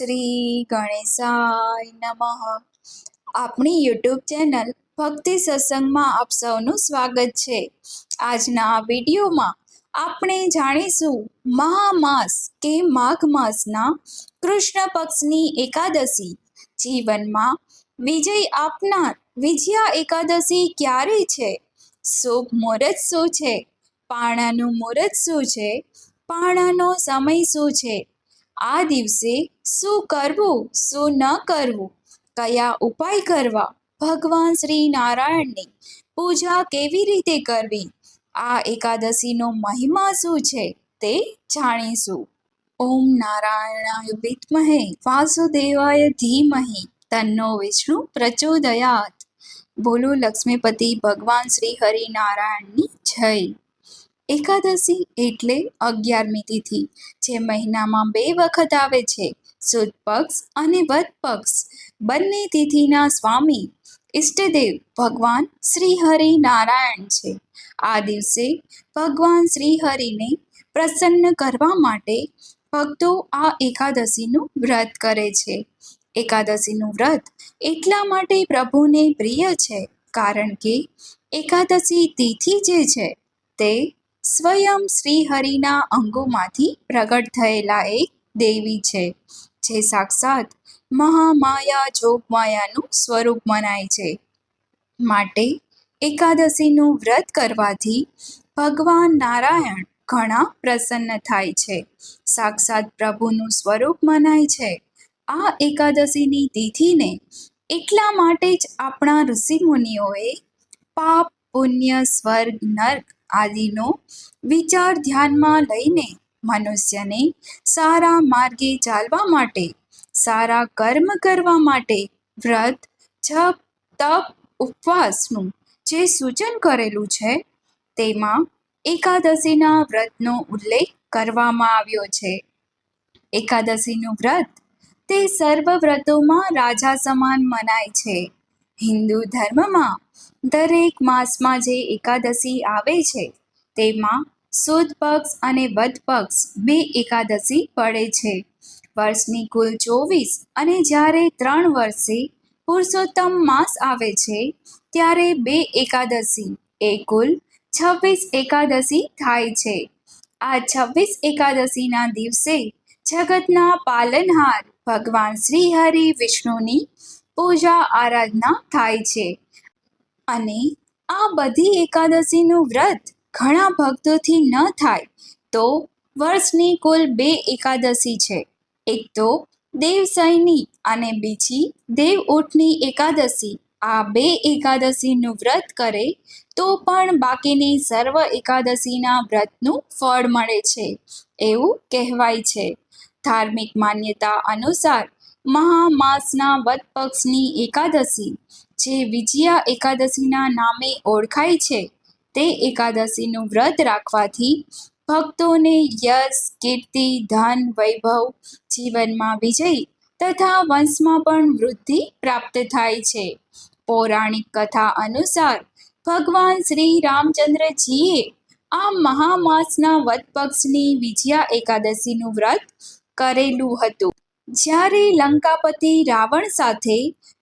શ્રી ગણેશાય નમઃ. આપણી YouTube channel ભક્તિ સત્સંગમાં આપ સૌનું સ્વાગત છે. આજના વિડીયોમાં આપણે જાણીશું મહામાસ કે માઘ માસના કૃષ્ણ પક્ષની એકાદશી. જીવનમાં વિજય આપનાર વિજયા એકાદશી ક્યારે છે? શુભ મુહૂર્ત શું છે? પાણાનું મુહૂર્ત શું છે? પાણાનો સમય શું છે? આ દિવસે શું કરવું, શું ન કરવું, કયા ઉપાય કરવા, ભગવાન શ્રી નારાયણની પૂજા કેવી રીતે કરવી, આ એકાદશીનો મહિમા શું છે તે જાણીશું. ઓમ નારાયણાય વિદ્મહે વાસુદેવાય ધીમહિ તન્નો વિષ્ણુ પ્રચોદયાત. બોલો લક્ષ્મીપતિ ભગવાન શ્રી હરિનારાયણની જય. એકાદશી એટલે અગિયારમી તિથિ, જે મહિનામાં બે વખત આવે છે, સુદ પક્ષ અને વદ પક્ષ. બંને તિથિના સ્વામી ઈષ્ટદેવ ભગવાન શ્રી હરિ નારાયણ છે. આ દિવસે ભગવાન શ્રી હરિને પ્રસન્ન કરવા માટે ભક્તો આ એકાદશીનું વ્રત કરે છે. એકાદશીનું વ્રત એટલા માટે પ્રભુને પ્રિય છે, કારણ કે એકાદશી તિથિ જે છે તે સ્વયં શ્રીહરિના અંગોમાંથી પ્રગટ થયેલા એક દેવી છે, જે સાક્ષાત મહામાયા જોગમાયાનું સ્વરૂપ મનાય છે. માટે એકાદશીનું વ્રત કરવાથી ભગવાન નારાયણ ઘણા પ્રસન્ન થાય છે. સાક્ષાત પ્રભુનું સ્વરૂપ મનાય છે. આ એકાદશીની તિથિને એટલા માટે જ આપણા ઋષિમુનિઓએ પાપ, પુણ્ય, સ્વર્ગ, નર્ક આદિનો વિચાર ધ્યાનમાં લઈને મનુષ્યને સારા માર્ગે ચાલવા માટે, સારા કર્મ કરવા માટે વ્રત, જપ, તપ, ઉપવાસનું જે સૂચન કરેલું છે, તેમાં એકાદશીના વ્રતનો ઉલ્લેખ કરવામાં આવ્યો છે. એકાદશીનું વ્રત તે સર્વ વ્રતોમાં રાજા સમાન મનાય છે. હિન્દુ ધર્મમાં દરેક માસમાં જે એકાદશી આવે છે, તેમાં સુદ પક્ષ અને વધ પક્ષ બે એકાદશી પડે છે. વર્ષની કુલ ચોવીસ અને જ્યારે ત્રણ વર્ષે પુરુષોત્તમ માસ આવે છે, ત્યારે બે એકાદશી, એ કુલ છવ્વીસ એકાદશી થાય છે. આ છવ્વીસ એકાદશીના દિવસે જગતના પાલનહાર ભગવાન શ્રી હરિ વિષ્ણુની પૂજા આરાધના થાય છે. અને આ બધી એકાદશીનું વ્રત ઘણા ભક્તોથી ન થાય, તો વર્ષની કુલ બે એકાદશી છે. એક તો દેવસૈની અને બીજી દેવ ઉઠની એકાદશી. આ બે એકાદશીનું વ્રત કરે, તો પણ બાકીની સર્વ એકાદશીના વ્રતનું ફળ મળે છે. એવું કહેવાય છે. ધાર્મિક માન્યતા અનુસાર મહામાસના વદ પક્ષની એકાદશી જે વિજયા એકાદશીના નામે ઓળખાય છે, તે એકાદશીનું વ્રત રાખવાથી ભક્તોને યશ, કીર્તિ, ધન, વૈભવ, જીવનમાં વિજય તથા વંશમાં પણ વૃદ્ધિ પ્રાપ્ત થાય છે. પૌરાણિક કથા અનુસાર ભગવાન શ્રી રામચંદ્રજીએ આ મહામાસના વદ પક્ષની વિજયા એકાદશીનું વ્રત કરેલું હતું. જ્યારે લંકાપતિ રાવણ સાથે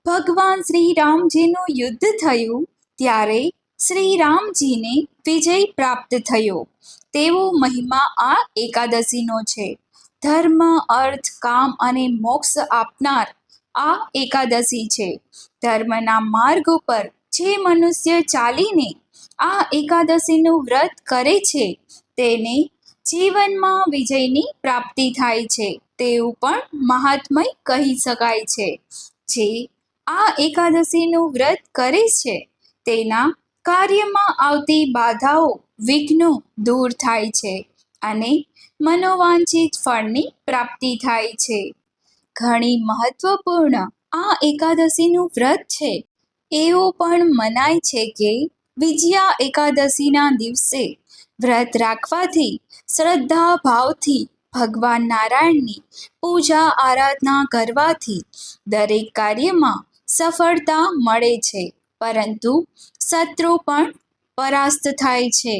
ભગવાન શ્રી રામજીનું યુદ્ધ થયું ત્યારે શ્રી રામજીને વિજય પ્રાપ્ત થયો. તેવો મહિમા આ એકાદશીનો છે. ધર્મ, અર્થ, કામ અને મોક્ષ આપનાર આ એકાદશી છે. ધર્મના માર્ગ ઉપર જે મનુષ્ય ચાલીને આ એકાદશીનું વ્રત કરે છે, તેને જીવનમાં વિજયની પ્રાપ્તિ થાય છે. તેવું પણ મહાત્મય કહી શકાય છે. જે આ એકાદશીનું વ્રત કરે છે. તેના કાર્યમાં આવતી બાધાઓ, વિઘ્નો દૂર થાય છે અને મનોવાંછિત ફળની પ્રાપ્તિ થાય છે. ઘણી મહત્વપૂર્ણ આ એકાદશીનું વ્રત છે. એવું પણ મનાય છે કે વિજયા એકાદશીના દિવસે વ્રત રાખવાથી શ્રદ્ધા ભાવથી ભગવાન નારાયણની પૂજા આરાધના કરવાથી દરેક કાર્યમાં સફળતા મળે છે, પરંતુ શત્રુ પણ પરાસ્ત થાય છે.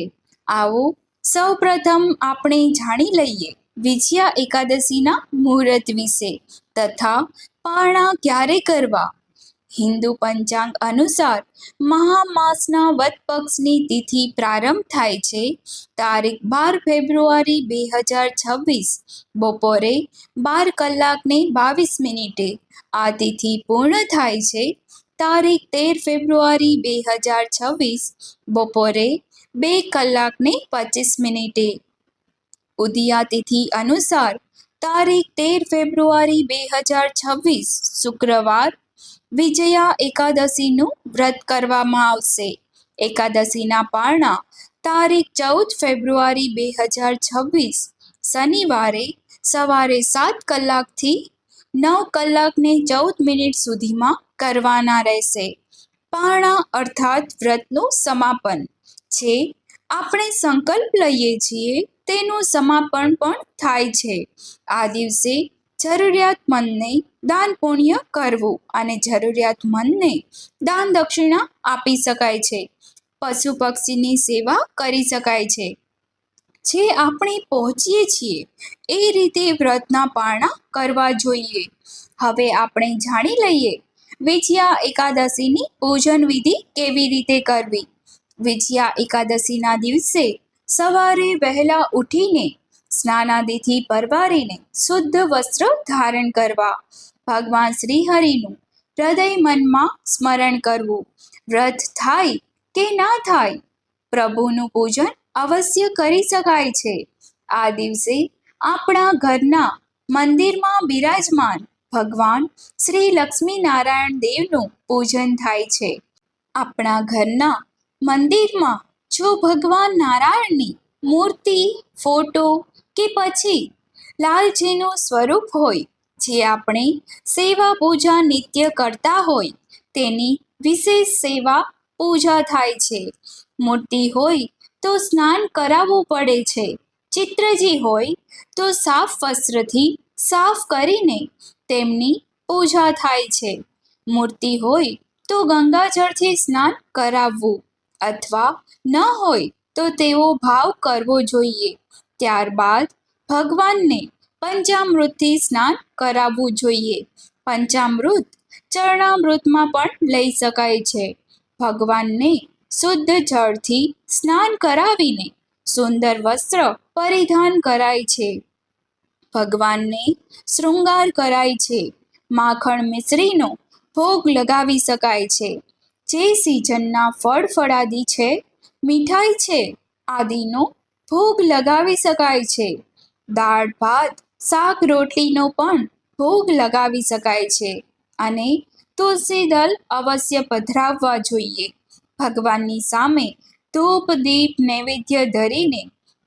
આવો, સૌપ્રથમ આપણે જાણી લઈએ વિજયા એકાદશીના મુહૂર્ત વિશે તથા પારણા ક્યારે કરવા? હિન્દુ પંચાંગ અનુસાર મહામાસના વદ પક્ષની તિથિ પ્રારંભ થાય છે, તારીખ બાર ફેબ્રુઆરી બે હજાર છવ્વીસ. બપોરે બાર કલાકને બાવીસ મિનિટે આ તિથિ પૂર્ણ થાય છે. તારીખ તેર ફેબ્રુઆરી બે હજાર છવ્વીસ, બપોરે બે કલાકને પચીસ મિનિટે. ઉદિયા તિથિ અનુસાર તારીખ તેર ફેબ્રુઆરી બે હજાર છવ્વીસ, શુક્રવાર વિજયા એકાદશીનું વ્રત કરવામાં આવશે. એકાદશીના પારણા તારીખ ચૌદ ફેબ્રુઆરી બે હજાર છવ્વીસ, શનિવારે સવારે સાત કલાકથી નવ કલાકને ચૌદ મિનિટ સુધીમાં કરવાના રહેશે. પારણા અર્થાત વ્રતનું સમાપન. છે, આપણે સંકલ્પ લઈએ છીએ, તેનું સમાપન પણ થાય છે. આ દિવસે જરૂરિયાતમંદને દાન પુણ્ય કરવું અને જરૂરિયાતમંદને દાન દક્ષિણા આપી શકાય છે. પશુ પક્ષીની સેવા કરી શકાય છે. જે આપણે પહોંચીએ છીએ, એ રીતે વ્રતના પારણા કરવા જોઈએ. હવે આપણે જાણી લઈએ, વિજયા એકાદશીની પૂજન વિધિ કેવી રીતે કરવી? વિજયા એકાદશીના દિવસે સવારે વહેલા ઉઠીને સ્નાનાદિથી પરવારીને શુદ્ધ વસ્ત્ર ધારણ કરવા, ભગવાન શ્રી હરિનું હૃદય મનમાં સ્મરણ કરવું. વ્રત થાય કે ના થાય, પ્રભુનું પૂજન અવશ્ય કરી શકાય છે. આ દિવસે આપણા ઘરના મંદિરમાં બિરાજમાન ભગવાન શ્રી લક્ષ્મી નારાયણ દેવનું પૂજન થાય છે. આપણા ઘરના મંદિરમાં જો ભગવાન નારાયણની મૂર્તિ, ફોટો કે પછી લાલજીનું સ્વરૂપ હોય, જે આપણે સેવા પૂજા નિત્ય કરતા હોય, તેની વિશેષ સેવા પૂજા થાય છે. મૂર્તિ હોય તો સ્નાન કરાવવું પડે છે. ચિત્રજી હોય તો સાફ વસ્ત્રથી સાફ કરીને તેમની પૂજા થાય છે. મૂર્તિ હોય તો ગંગાજળથી સ્નાન કરાવવું અથવા ન હોય તો તેવો ભાવ કરવો જોઈએ. ત્યારબાદ ભગવાનને પંચામૃતથી સ્નાન કરાવવું જોઈએ. પંચામૃત ચરણામૃતમાં પણ લઈ શકાય છે. ભગવાનને શુદ્ધ જળથી સ્નાન કરાવીને સુંદર વસ્ત્ર પરિધાન કરાય છે. ભગવાનને શૃંગાર કરાય છે. માખણ મિશ્રીનો ભોગ લગાવી શકાય છે. જે સિઝનના ફળ ફળાદી છે, મીઠાઈ છે આદિનો ભોગ લગાવી શકાય છે. દાળ, ભાત, શાક, રોટલીનો પણ ભોગ લગાવી શકાય છે. અને તુલસી દલ અવશ્ય પધરાવવા જોઈએ. ભગવાનની સામે ધૂપ, દીપ, નૈવેદ્ય ધરીને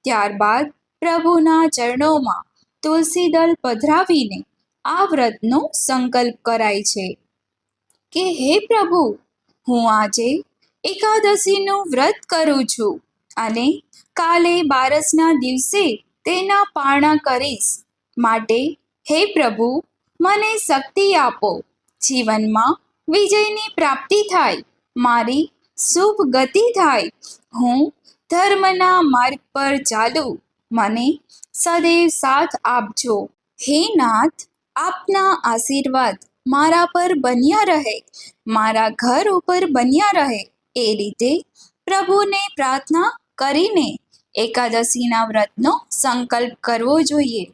ત્યારબાદ પ્રભુના ચરણોમાં તુલસી દલ પધરાવીને આ વ્રતનો સંકલ્પ કરાય છે કે, હે પ્રભુ, હું આજે એકાદશીનું વ્રત કરું છું અને કાલે બારસના દિવસે તેના પારણા કરીશ. માટે, હે પ્રભુ, મને શક્તિ આપો. જીવનમાં વિજયની પ્રાપ્તિ થાય. મારી શુભ ગતિ થાય. હું ધર્મના માર્ગ પર ચાલું. મને સદૈવ સાથ આપજો. હે નાથ, આપના આશીર્વાદ મારા પર બન્યા રહે. મારા ઘર ઉપર બન્યા રહે. એ રીતે પ્રભુને પ્રાર્થના કરીને એકાદશીના વ્રતનો સંકલ્પ કરવો જોઈએ.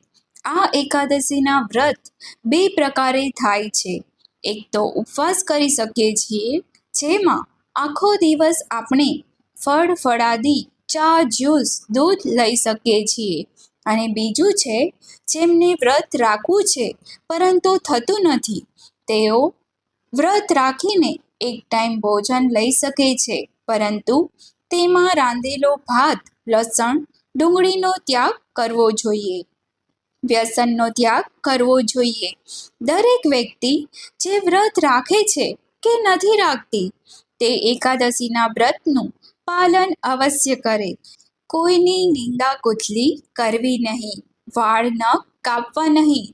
આ એકાદશીના વ્રત બે પ્રકારે થાય છે. એક તો ઉપવાસ કરી શકીએ છીએ, જેમાં આખો દિવસ આપણે ફળ, ફળાદી, ચા, જ્યુસ, દૂધ લઈ શકીએ છીએ. અને બીજું છે, જેમને વ્રત રાખવું છે, પરંતુ થતું નથી, તેઓ વ્રત રાખીને એક ટાઈમ ભોજન લઈ શકે છે, પરંતુ તેમાં રાંધેલો ભાત, લસણ, ડુંગળીનો ત્યાગ કરવો જોઈએ. વ્યસનનો ત્યાગ કરવો જોઈએ. દરેક વ્યક્તિ જે વ્રત રાખે છે કે નથી રાખતી, તે એકાદશીના વ્રતનું પાલન અવશ્ય કરે. કોઈની નિંદા કુથલી કરવી નહીં, વાળ ન કાપવા નહીં,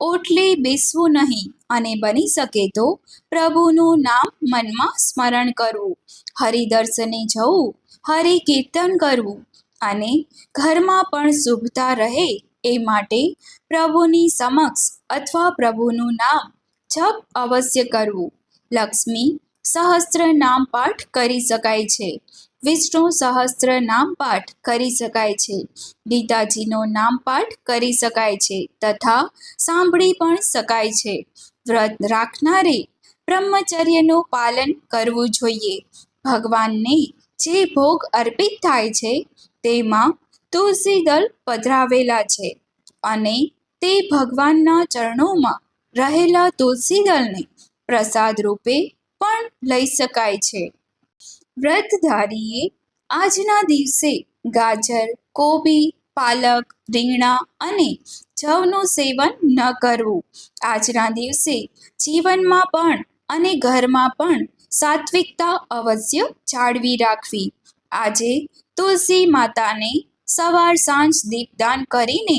ઓટલે બેસવું નહીં અને બની શકે તો પ્રભુનું નામ મનમાં સ્મરણ કરવું, હરિદર્શને જવું હરિ કીર્તન કરવું અને ઘરમાં પણ શુભતા રહે એ માટે પ્રભુની સમક્ષ અથવા પ્રભુનું નામ જપ અવશ્ય કરવું. લક્ષ્મી, સહસ્ત્ર નામ પાઠ કરી શકાય છે. વિષ્ણુ, સહસ્ત્ર નામ પાઠ કરી શકાય છે. ગીતાજીનો નામ પાઠ કરી શકાય છે તથા સાંભળી પણ શકાય છે. વ્રત રાખનારે બ્રહ્મચર્યનું પાલન કરવું જોઈએ. ભગવાનને જે ભોગ અર્પિત થાય છે તેમાં તુલસી દલ પધરાવેલા છે અને તે ભગવાનના ચરણોમાં રહેલા તુલસી દલને પ્રસાદ રૂપે પણ લઈ શકાય છે. વ્રતધારીએ આજના દિવસે ગાજર, કોબી, પાલક, રીંગણા અને જવનું સેવન ન કરવું. આજના દિવસે જીવનમાં પણ અને ઘરમાં પણ સાત્વિકતા અવશ્ય જાળવી રાખવી. આજે તુલસી માતાને સવાર સાંજ દીપદાન કરીને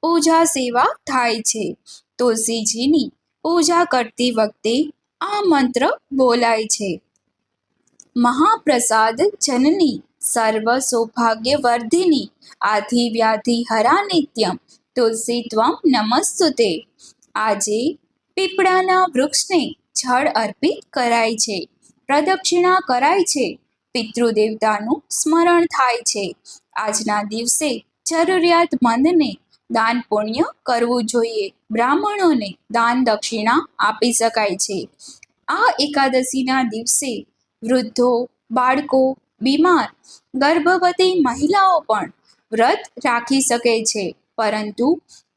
પૂજા સેવા થાય છે. તુલસીજીની પૂજા કરતી વખતે આ મંત્ર બોલાય છે. મહાપ્રસાદ જનની સર્વ સૌભાગ્ય વર્ધિની આધિ વ્યાધિ હરા નિત્યમ તુલસી ત્વમ નમસ્તુતે. આજે પીપળાના વૃક્ષને જળ અર્પિત કરાય છે. પ્રદક્ષિણા કરાય છે. પિતૃદેવતાનું સ્મરણ થાય છે. આજના દિવસે જરૂરિયાતમંદને દાન પુણ્ય કરવું જોઈએ. બ્રાહ્મણોને દાન દક્ષિણા આપી શકાય છે. આ એકાદશીના દિવસે વૃદ્ધો, બાળકો, બીમાર, ગર્ભવતી મહિલાઓ પણ વ્રત રાખી શકે છે. પરંતુ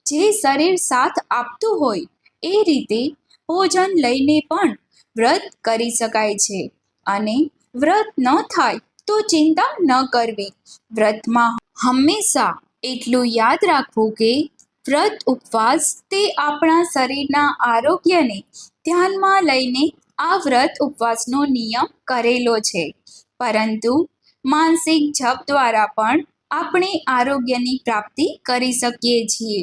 જે શરીર સાથ આપતું હોય એ રીતે ભોજન લઈને પણ વ્રત કરી શકાય છે. અને વ્રત ન થાય તો ચિંતા ન કરવી. વ્રતમાં હંમેશા એટલું યાદ રાખવું કે વ્રત ઉપવાસ તે આપણા શરીરના આરોગ્યને ધ્યાનમાં લઈને આ વ્રત ઉપવાસનો નિયમ કરેલો છે. પરંતુ માનસિક જપ દ્વારા પણ આપણે આરોગ્યની પ્રાપ્તિ કરી શકીએ છીએ.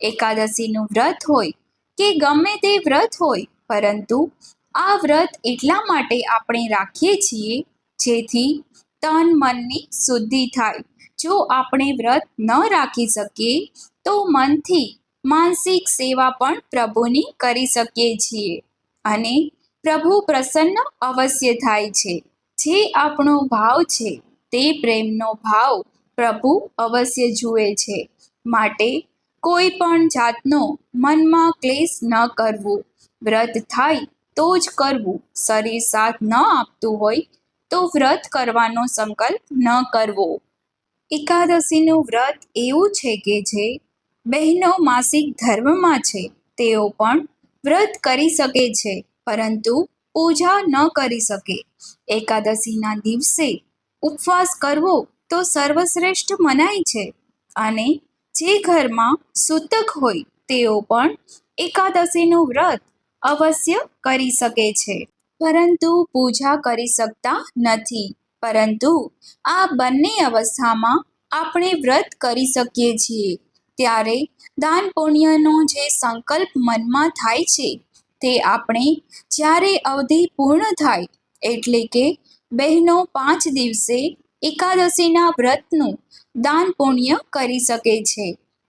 એકાદશીનું વ્રત હોય કે ગમે તે વ્રત હોય પરંતુ આ વ્રત એટલા માટે આપણે રાખીએ છીએ જેથી તન મનની શુદ્ધિ થાય. જો આપણે વ્રત ન રાખી શકીએ, તો મનથી માનસિક સેવા પણ પ્રભુની કરી શકીએ છીએ અને પ્રભુ પ્રસન્ન અવશ્ય થાય છે. જે આપણો ભાવ છે, તે પ્રેમનો ભાવ પ્રભુ અવશ્ય જુએ છે. માટે કોઈ પણ જાતનો મનમાં ક્લેશ ન કરવું. વ્રત થાય તો જ કરવું. શરીર સાથ ન આપતું હોય તો વ્રત કરવાનો સંકલ્પ ન કરવો. એકાદશીનું વ્રત એવું છે કે જે બહેનો માસિક ધર્મમાં છે, તેઓ પણ વ્રત કરી શકે છે, પરંતુ પૂજા ન કરી શકે. એકાદશીના દિવસે ઉપવાસ કરવો તો સર્વશ્રેષ્ઠ મનાય છે અને જે ઘરમાં સૂતક હોય, તેઓ પણ એકાદશીનું વ્રત અવશ્ય કરી શકે છે. પરંતુ પૂજા કરી શકતા નથી. પરંતુ આ બંને અવસ્થામાં આપણે વ્રત કરી શકીએ છીએ. ત્યારે દાન પુણ્યનો જે સંકલ્પ મનમાં થાય છે, તે આપણે જ્યારે અવધિ પૂર્ણ થાય, એટલે કે બહેનો પાંચ દિવસે એકાદશીના વ્રતનું દાન પુણ્ય કરી શકે છે.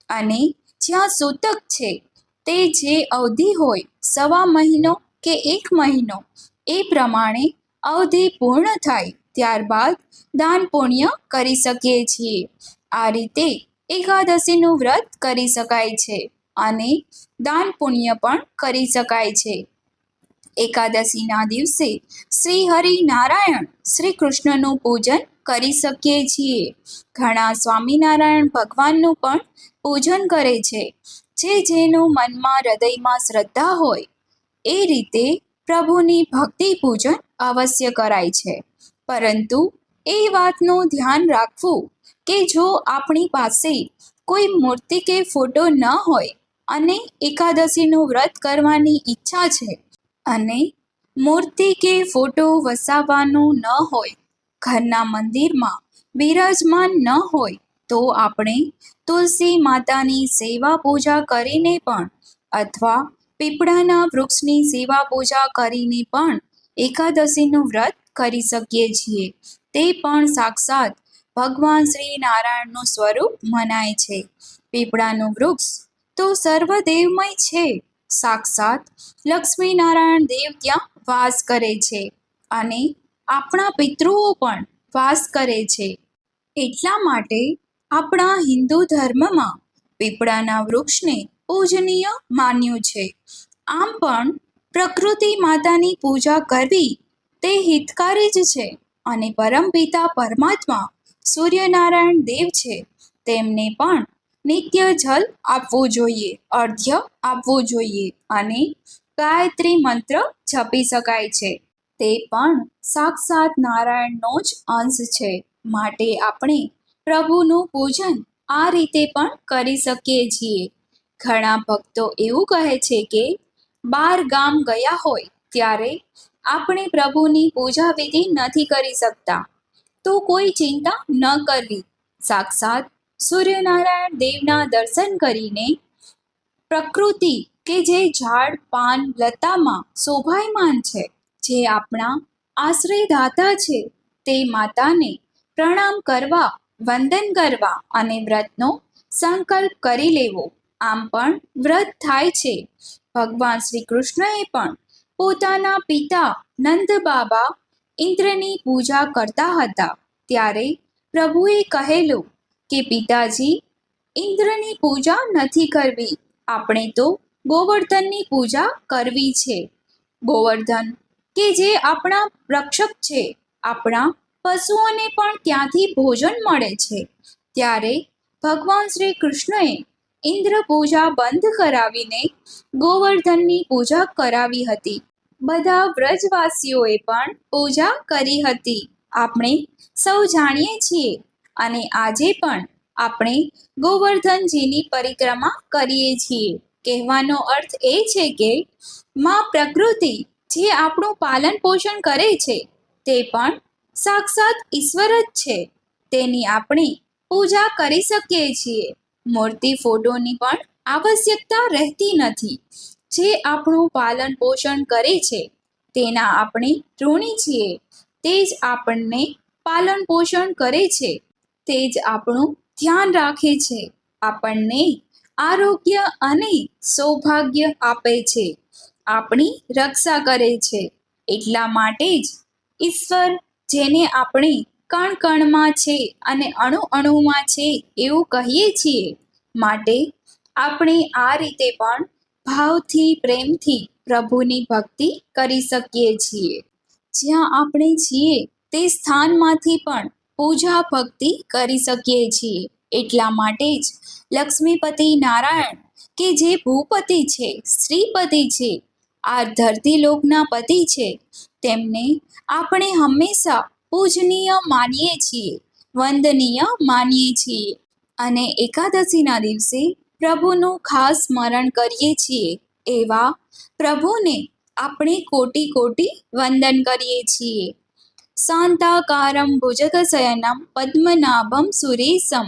અને જ્યાં સૂતક છે, તે જે અવધિ હોય, સવા મહિનો કે એક મહિનો એ પ્રમાણે અવધિ પૂર્ણ થાય ત્યારબાદ દાન પુણ્ય કરી શકીએ છીએ. આ રીતે એકાદશીનું વ્રત કરી શકાય છે અને દાન પુણ્ય પણ કરી શકાય છે. એકાદશીના દિવસે શ્રી હરિ નારાયણ શ્રી કૃષ્ણનું પૂજન કરી શકીએ છીએ. ઘણા સ્વામિનારાયણ ભગવાનનું પણ પૂજન કરે છે. જે જેનું મનમાં હૃદયમાં શ્રદ્ધા હોય, એ રીતે પ્રભુની ભક્તિ પૂજન અવશ્ય કરાય છે. પરંતુ એ વાતનું ધ્યાન રાખવું કે જો આપણી પાસે કોઈ મૂર્તિ કે ફોટો ન હોય અને એકાદશીનું વ્રત કરવાની ઈચ્છા છે અને મૂર્તિ કે ફોટો વસાવવાનું ન હોય, ઘરના મંદિરમાં બિરાજમાન ન હોય, તો આપણે તુલસી માતાની સેવા પૂજા કરીને પણ અથવા પીપળાના વૃક્ષની સેવા પૂજા કરીને પણ એકાદશીનું વ્રત કરી શકીએ છીએ. તે પણ સાક્ષાત ભગવાન શ્રી નારાયણનું સ્વરૂપ મનાય છે. પીપળાનું વૃક્ષ તો સર્વદેવમય છે. સાક્ષાત લક્ષ્મીનારાયણ દેવ ત્યાં વાસ કરે છે અને આપણા પિતૃઓ પણ વાસ કરે છે. એટલા માટે આપણા હિન્દુ ધર્મમાં પીપળાના વૃક્ષને પૂજનીય માન્યું છે. આમ પણ પ્રકૃતિ માતાની પૂજા કરવી તે હિતકારી જ છે અને પરમપિતા પરમાત્મા સૂર્યનારાયણ દેવ છે. તેમને પણ નિત્ય જલ આપવું જોઈએ, અર્ધ્ય આપવું જોઈએ અને ગાયત્રી મંત્ર જપી શકાય છે. તે પણ સાક્ષાત નારાયણનો જ અંશ છે. માટે આપણે પ્રભુનું પૂજન આ રીતે પણ કરી શકીએ છીએ. ઘણા ભક્તો એવું કહે છે કે, બાર ગામ ગયા હોય ત્યારે આપણે પ્રભુની પૂજા વિધિ નથી કરી શકતા. તો કોઈ ચિંતા ન કરવી. સાક્ષાત સૂર્યનારાયણ દેવના દર્શન કરીને પ્રકૃતિ કે જે ઝાડ, પાન, લતામાં શોભાયમાન છે, જે આપણા આશ્રયદાતા છે, તે માતાને પ્રણામ કરવા, વંદન કરવા અને વ્રતનો સંકલ્પ કરી લેવો. આમ પણ વ્રત થાય છે. ભગવાન શ્રી કૃષ્ણએ પણ પોતાના પિતા નંદ બાબા ઇન્દ્રની પૂજા કરતા હતા. ત્યારે પ્રભુએ કહેલું કે, પિતાજી, ઇન્દ્રની પૂજા નથી કરવી. આપણે તો ગોવર્ધનની પૂજા કરવી છે. ગોવર્ધન કે જે આપણા રક્ષક છે, આપણા પશુઓને પણ ત્યાંથી ભોજન મળે છે. ત્યારે ભગવાન શ્રી કૃષ્ણએ ઇન્દ્ર પૂજા બંધ કરાવીને ગોવર્ધનની પૂજા કરાવી હતી. બધા વ્રજવાસીઓએ પણ પૂજા કરી હતી. આપણે સૌ જાણીએ છીએ અને આજે પણ આપણે ગોવર્ધનજીની પરિક્રમા કરીએ છીએ. કહેવાનો અર્થ એ છે કે માં પ્રકૃતિ જે આપણું પાલન પોષણ કરે છે તે પણ સાક્ષાત ઈશ્વર જ છે. તેની આપણે પૂજા કરી શકીએ છીએ. મૂર્તિ ફોટોની પણ આવશ્યકતા રહેતી નથી. જે આપણું પાલન પોષણ કરે છે, તેના આપણે ઋણી છીએ. તે જ આપણને પાલન પોષણ કરે છે. તે જ આપણું ધ્યાન રાખે છે. આપણને આરોગ્ય અને સૌભાગ્ય આપે છે. આપણી રક્ષા કરે છે. એટલા માટે જ ઈશ્વર, જેને આપણે કણ કણમાં છે અને અણુ અણુમાં છે એવું કહીએ છીએ. માટે આપણે આ રીતે પણ ભાવથી, પ્રેમથી પ્રભુની ભક્તિ કરી શકીએ છીએ. જ્યાં આપણે છીએ તે સ્થાનમાંથી પણ પૂજા ભક્તિ કરી શકીએ છીએ. એટલા માટે જ લક્ષ્મીપતિ નારાયણ કે જે ભૂપતિ છે શ્રીપતિ છે, આ ધરતી લોકના પતિ છે, તેમને આપણે હંમેશા પૂજનીય માનીએ છીએ, વંદનીય માનીએ છીએ અને એકાદશીના દિવસે પ્રભુનું ખાસ સ્મરણ કરીએ છીએ. એવા પ્રભુને આપણે કોટી કોટી વંદન કરીએ છીએ. શાંતાકારમ ભુજગશયનમ પદ્મનાભમ સુરેશમ,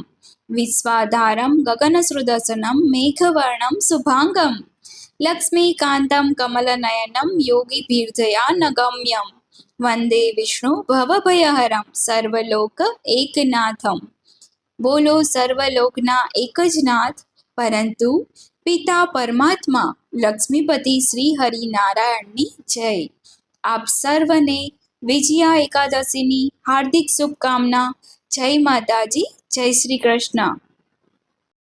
વિશ્વાધારમ ગગનસૃદર્શનમ મેઘવર્ણમ શુભાંગમ, લક્ષ્મીકાંતમ કમલનયનમ યોગીભીર્જયાનગમ્યમ વંદે વિષ્ણુ ભવભયહરમ સર્વલોક એકનાથમ. બોલો સર્વલોકના એક જ નાથ, પરંતુ પિતા પરમાત્મા લક્ષ્મીપતિ શ્રી હરિનારાયણની જય. આપ સર્વને વિજયા એકાદશીની હાર્દિક શુભકામના. જય માતાજી, જય શ્રી કૃષ્ણ.